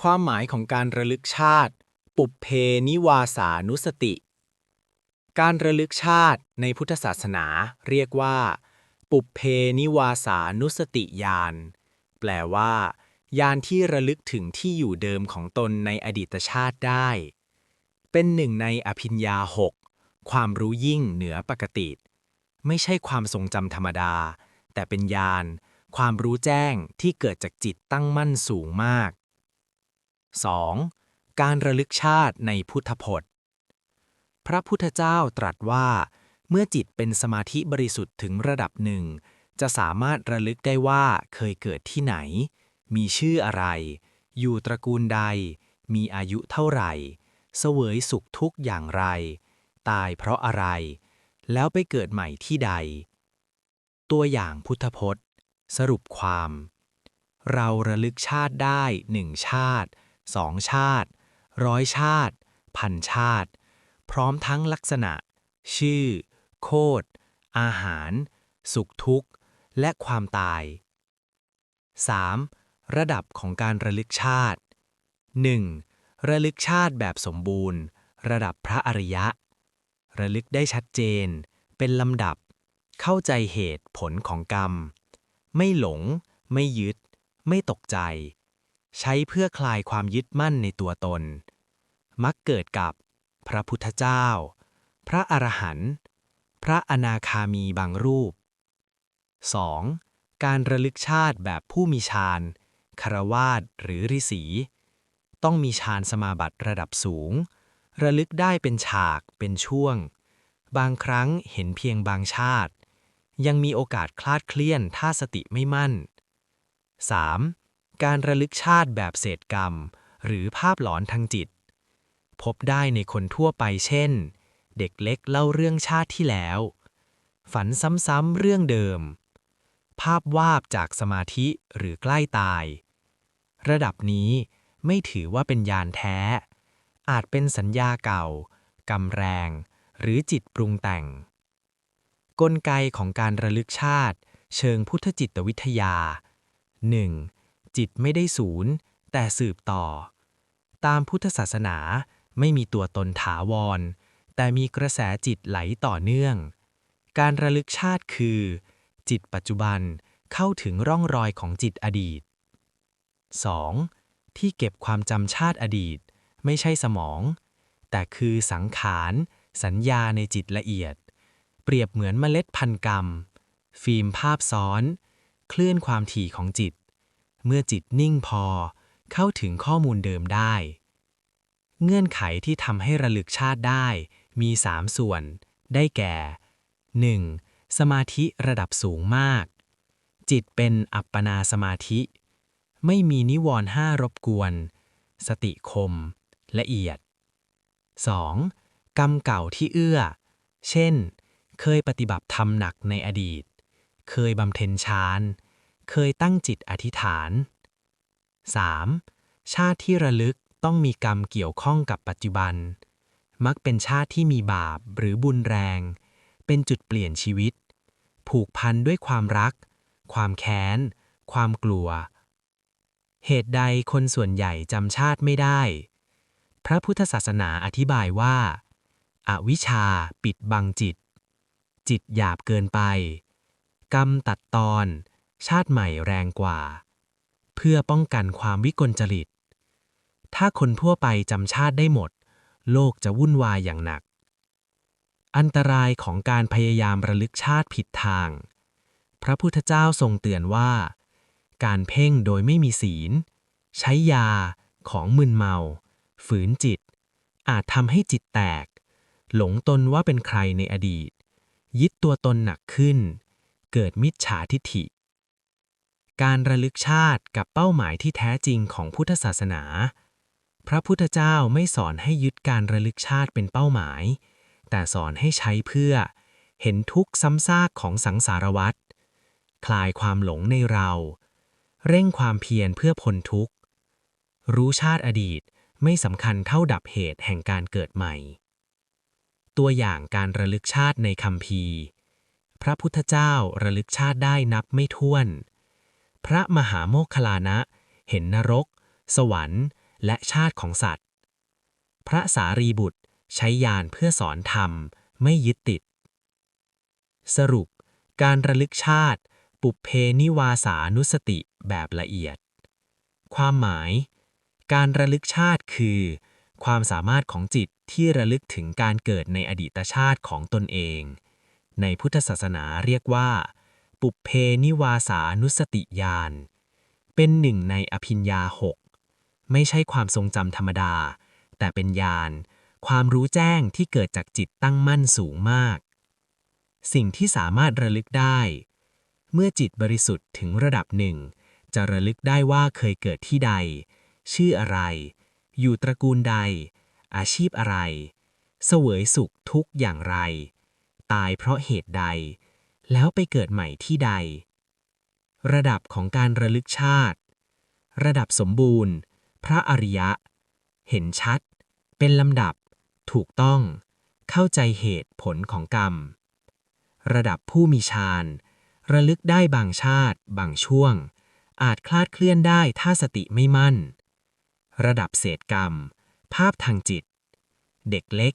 ความหมายของการระลึกชาติ ปุเพนิวาสานุสติ การระลึกชาติในพุทธศาสนาเรียกว่า ปุเพนิวาสานุสติญาณ แปลว่า ญาณที่ระลึกถึงที่อยู่เดิมของตนในอดีตชาติได้ เป็นหนึ่งในอภิญญาหกความรู้ยิ่งเหนือปกติ ไม่ใช่ความทรงจำธรรมดา แต่เป็นญาณความรู้แจ้งที่เกิดจากจิตตั้งมั่นสูงมาก 2. การระลึกชาติในพุทธพจน์ พระพุทธเจ้าตรัสว่า เมื่อจิตเป็นสมาธิบริสุทธิ์ถึงระดับหนึ่ง จะสามารถระลึกได้ว่าเคยเกิดที่ไหน มีชื่ออะไร อยู่ตระกูลใด มีอายุเท่าไหร่ เสวยสุขทุกข์อย่างไร ตายเพราะอะไร แล้วไปเกิดใหม่ที่ใด ตัวอย่างพุทธพจน์ สรุปความ เราระลึกชาติได้หนึ่งชาติ สองชาติ ร้อยชาติ พันชาติ พร้อมทั้งลักษณะ ชื่อ โคดอาหาร สุขทุกข์ และความตาย 3. ระดับของการระลึกชาติ 1. ระลึกชาติแบบสมบูรณ์ ระดับพระอริยะ ระลึกได้ชัดเจน เป็นลำดับ เข้าใจเหตุผลของกรรม ไม่หลง ไม่ยึด ไม่ตกใจ ใช้เพื่อคลายความยึดมั่นในตัวตน มักเกิดกับพระพุทธเจ้า พระอรหันต์พระอนาคามีบางรูป 2. การระลึกชาติแบบผู้มีฌานคารวาสหรือฤาษีต้องมีฌานสมาบัติระดับสูง ระลึกได้เป็นฉากเป็นช่วง บางครั้งเห็นเพียงบางชาติ ยังมีโอกาสคลาดเคลื่อนถ้าสติไม่มั่น 3. การระลึกชาติแบบเศษกรรม หรือภาพหลอนทางจิต พบได้ในคนทั่วไปเช่น เด็กเล็กเล่าเรื่องชาติที่แล้ว ฝันซ้ำๆเรื่องเดิม ภาพวาบจากสมาธิหรือใกล้ตาย ระดับนี้ไม่ถือว่าเป็นยานแท้ อาจเป็นสัญญาเก่ากำแรง หรือจิตปรุงแต่ง กลไกของการระลึกชาติ เชิงพุทธจิตวิทยา 1. จิตไม่ได้ศูนย์ แต่สืบต่อ ตามพุทธศาสนาไม่มีตัวตนถาวร แต่มีกระแสจิตไหลต่อเนื่อง การระลึกชาติคือ จิตปัจจุบันเข้าถึงร่องรอยของจิตอดีต 2. ที่เก็บความจำชาติอดีต ไม่ใช่สมอง แต่คือสังขารสัญญาในจิตละเอียด เปรียบเหมือนเมล็ดพันกรรม ฟิล์มภาพซ้อนเคลื่อนความถี่ของจิต เมื่อจิตนิ่งพอเข้าถึงข้อมูลเดิมได้ เงื่อนไขที่ทำให้ระลึกชาติได้มี 3 ส่วน ได้แก่ 1. สมาธิระดับสูงมาก จิตเป็นอัปปนาสมาธิ ไม่มีนิวรณ์ห้ารบกวน สติคม ละเอียด 2. กรรมเก่าที่เอื้อ เช่น เคยปฏิบัติธรรมหนักในอดีต เคยบำเพ็ญฌาน เคยตั้งจิตอธิษฐาน 3. ชาติที่ระลึกต้องมีกรรมเกี่ยวข้องกับปัจจุบัน มักเป็นชาติที่มีบาปหรือบุญแรง เป็นจุดเปลี่ยนชีวิต ผูกพันด้วยความรัก ความแค้น ความกลัว เหตุใดคนส่วนใหญ่จำชาติไม่ได้ พระพุทธศาสนาอธิบายว่าอาวิชชาปิดบังจิต จิตหยาบเกินไป กรรมตัดตอน ชาติใหม่แรงกว่า เพื่อป้องกันความวิกลจริต ถ้าคนทั่วไปจำชาติได้หมด โลกจะวุ่นวายอย่างหนัก อันตรายของการพยายามระลึกชาติผิดทาง พระพุทธเจ้าทรงเตือนว่า การเพ่งโดยไม่มีศีล ใช้ยาของมึนเมา ฝืนจิต อาจทำให้จิตแตก หลงตนว่าเป็นใครในอดีต ยึดตัวตนหนักขึ้น เกิดมิจฉาทิฐิ การระลึกชาติกับเป้าหมายที่แท้จริงของพุทธศาสนา พระพุทธเจ้าไม่สอนให้ยึดการระลึกชาติเป็นเป้าหมาย แต่สอนให้ใช้เพื่อ เห็นทุกข์ซ้ำซากของสังสารวัฏคลายความหลงในเรา เร่งความเพียรเพื่อพ้นทุกข์ รู้ชาติอดีตไม่สำคัญเท่าดับเหตุแห่งการเกิดใหม่ ตัวอย่างการระลึกชาติในคำพีพระพุทธเจ้าระลึกชาติได้นับไม่ถ้วน พระมหาโมคคลานะ เห็นนรก สวรรค์ และชาติของสัตว์ พระสารีบุตรใช้ยานเพื่อสอนธรรม ไม่ยึดติด สรุป การระลึกชาติ ปุเพนิวาสานุสติแบบละเอียด ความหมาย การระลึกชาติคือ ความสามารถของจิตที่ระลึกถึงการเกิดในอดีตชาติของตนเอง ในพุทธศาสนาเรียกว่า ปุเพนิวาสานุสติญาณเป็นหนึ่งในอภิญญาหกไม่ใช่ความทรงจำธรรมดา แต่เป็นญาณความรู้แจ้งที่เกิดจากจิตตั้งมั่นสูงมาก สิ่งที่สามารถระลึกได้ เมื่อจิตบริสุทธิ์ถึงระดับหนึ่ง จะระลึกได้ว่าเคยเกิดที่ใด ชื่ออะไร อยู่ตระกูลใด อาชีพอะไร เสวยสุขทุกอย่างไร ตายเพราะเหตุใด แล้วไปเกิดใหม่ที่ใด ระดับของการระลึกชาติ ระดับสมบูรณ์ พระอริยะ เห็นชัด เป็นลำดับ ถูกต้อง เข้าใจเหตุผลของกรรม ระดับผู้มีฌาน ระลึกได้บางชาติ บางช่วง อาจคลาดเคลื่อนได้ถ้าสติไม่มั่น ระดับเศษกรรม ภาพทางจิต เด็กเล็ก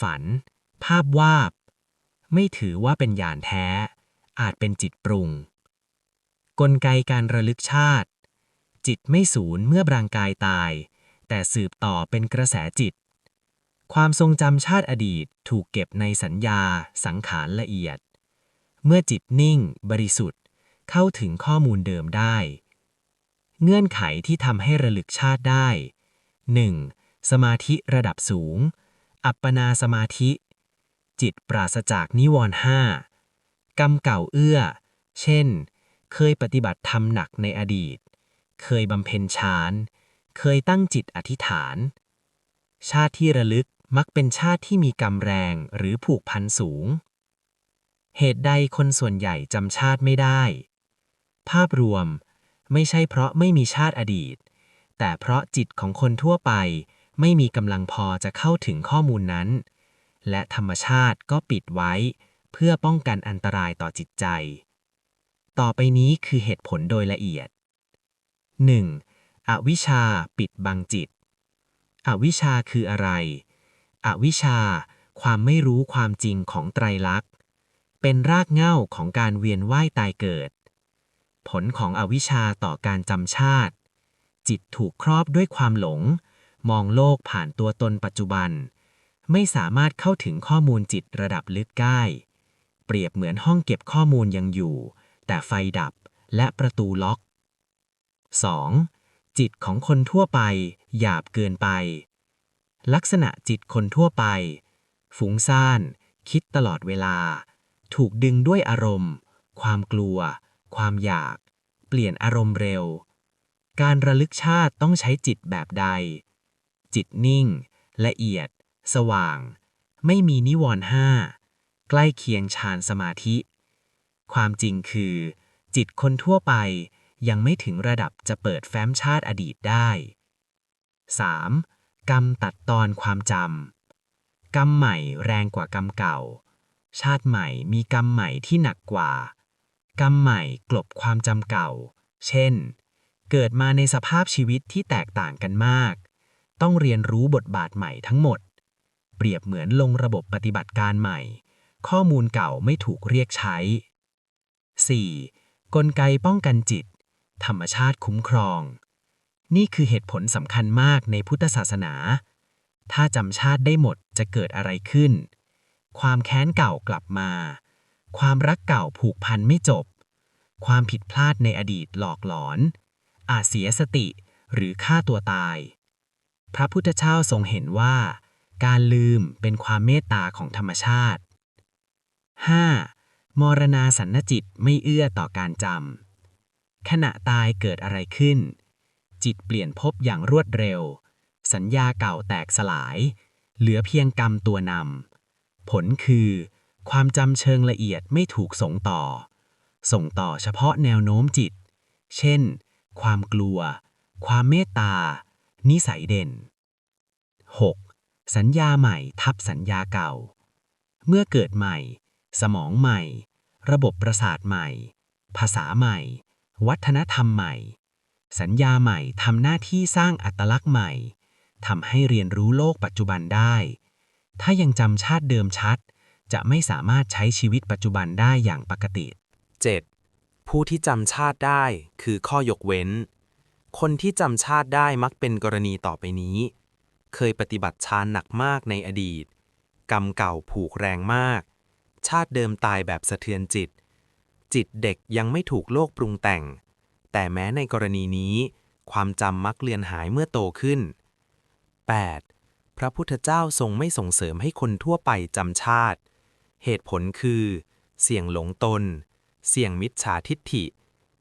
ฝัน ภาพวาบ ไม่ถือว่าเป็นญาณแท้ อาจเป็นจิตปรุง กลไกการระลึกชาติ จิตไม่สูญเมื่อบรางกายตาย แต่สืบต่อเป็นกระแสจิต ความทรงจำชาติอดีตถูกเก็บในสัญญา สังขารละเอียด เมื่อจิตนิ่ง บริสุทธิ์ เข้าถึงข้อมูลเดิมได้ เงื่อนไขที่ทำให้ระลึกชาติได้ 1. สมาธิระดับสูง อัปปนาสมาธิ จิตปราศจากนิวรณ์ห้ากรรมเก่าเอื้อ เช่น เคยปฏิบัติธรรมหนักในอดีต เคยบำเพ็ญฌาน เคยตั้งจิตอธิษฐาน ชาติที่ระลึกมักเป็นชาติที่มีกรรมแรงหรือผูกพันสูง เหตุใดคนส่วนใหญ่จำชาติไม่ได้ ภาพรวมไม่ใช่เพราะไม่มีชาติอดีต แต่เพราะจิตของคนทั่วไปไม่มีกำลังพอจะเข้าถึงข้อมูลนั้น และธรรมชาติก็ปิดไว้ เพื่อป้องกันอันตรายต่อจิตใจ ต่อไปนี้คือเหตุผลโดยละเอียด 1. อวิชชาปิดบังจิต อวิชชาคืออะไร อวิชชา ความไม่รู้ความจริงของไตรลักษณ์ เป็นรากเหง้าของการเวียนว่ายตายเกิด ผลของอวิชชาต่อการจำชาติ จิตถูกครอบด้วยความหลง มองโลกผ่านตัวตนปัจจุบัน ไม่สามารถเข้าถึงข้อมูลจิตระดับลึกได้ เปรียบเหมือนห้องเก็บข้อมูลยังอยู่ แต่ไฟดับและประตูล็อก 2. จิตของคนทั่วไป หยาบเกินไป ลักษณะจิตคนทั่วไป ฟุ้งซ่าน คิดตลอดเวลา ถูกดึงด้วยอารมณ์ ความกลัว ความอยาก เปลี่ยนอารมณ์เร็ว การระลึกชาติต้องใช้จิตแบบใด จิตนิ่ง ละเอียด สว่าง ไม่มีนิวรณ์ห้าใกล้เคียงฌานสมาธิ ความจริงคือ จิตคนทั่วไปยังไม่ถึงระดับจะเปิดแฟ้มชาติอดีตได้ 3. กรรมตัดตอนความจำ กรรมใหม่แรงกว่ากรรมเก่า ชาติใหม่มีกรรมใหม่ที่หนักกว่า กรรมใหม่กลบความจำเก่า เช่น เกิดมาในสภาพชีวิตที่แตกต่างกันมาก ต้องเรียนรู้บทบาทใหม่ทั้งหมด เปรียบเหมือนลงระบบปฏิบัติการใหม่ ข้อมูลเก่าไม่ถูกเรียกใช้ 4. กลไกป้องกันจิต ธรรมชาติคุ้มครอง นี่คือเหตุผลสำคัญมากในพุทธศาสนา ถ้าจำชาติได้หมดจะเกิดอะไรขึ้น ความแค้นเก่ากลับมา ความรักเก่าผูกพันไม่จบ ความผิดพลาดในอดีตหลอกหลอน อาจเสียสติหรือฆ่าตัวตาย พระพุทธเจ้าทรงเห็นว่า การลืมเป็นความเมตตาของธรรมชาติ 5. มรณาสันนจิตไม่เอื้อต่อการจำขณะตายเกิดอะไรขึ้น จิตเปลี่ยนภพอย่างรวดเร็ว สัญญาเก่าแตกสลาย เหลือเพียงกรรมตัวนำผลคือ ความจำเชิงละเอียดไม่ถูกส่งต่อ ส่งต่อเฉพาะแนวโน้มจิต เช่น ความกลัว ความเมตตา นิสัยเด่น 6. สัญญาใหม่ทับสัญญาเก่า เมื่อเกิดใหม่ สมองใหม่ ระบบประสาทใหม่ ภาษาใหม่ วัฒนธรรมใหม่ สัญญาใหม่ทำหน้าที่สร้างอัตลักษณ์ใหม่ทำให้เรียนรู้โลกปัจจุบันได้ ถ้ายังจำชาติเดิมชัด จะไม่สามารถใช้ชีวิตปัจจุบันได้อย่างปกติ 7. ผู้ที่จำชาติได้คือข้อยกเว้น คนที่จำชาติได้มักเป็นกรณีต่อไปนี้ เคยปฏิบัติฌานหนักมากในอดีต กรรมเก่าผูกแรงมาก ชาติเดิมตายแบบสะเทือนจิต จิตเด็กยังไม่ถูกโลกปรุงแต่ง แต่แม้ในกรณีนี้ ความจำมักเลือนหายเมื่อโตขึ้น 8. พระพุทธเจ้าทรงไม่ส่งเสริมให้คนทั่วไปจำชาติ เหตุผลคือ เสี่ยงหลงตน เสี่ยงมิจฉาทิฏฐิ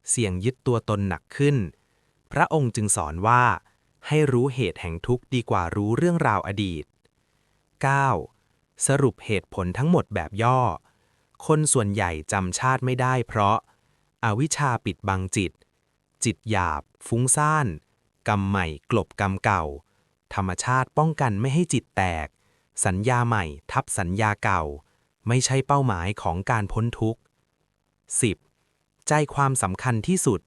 เสี่ยงยึดตัวตนหนักขึ้น พระองค์จึงสอนว่า ให้รู้เหตุแห่งทุกข์ดีกว่ารู้เรื่องราวอดีต 9. สรุปเหตุผลทั้งหมดแบบย่อ คนส่วนใหญ่จำชาติไม่ได้เพราะอาวิชชาปิดบังจิต จิตหยาบ ฟุ้งซ่าน กรรมใหม่กลบกรรมเก่า ธรรมชาติป้องกันไม่ให้จิตแตก สัญญาใหม่ทับสัญญาเก่า ไม่ใช่เป้าหมายของการพ้นทุกข์ 10. ใจความสำคัญที่สุด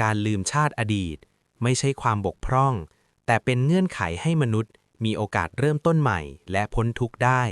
การลืมชาติอดีต ไม่ใช่ความบกพร่อง แต่เป็นเงื่อนไขให้มนุษย์ มีโอกาสเริ่มต้นใหม่ และพ้นทุกข์ได้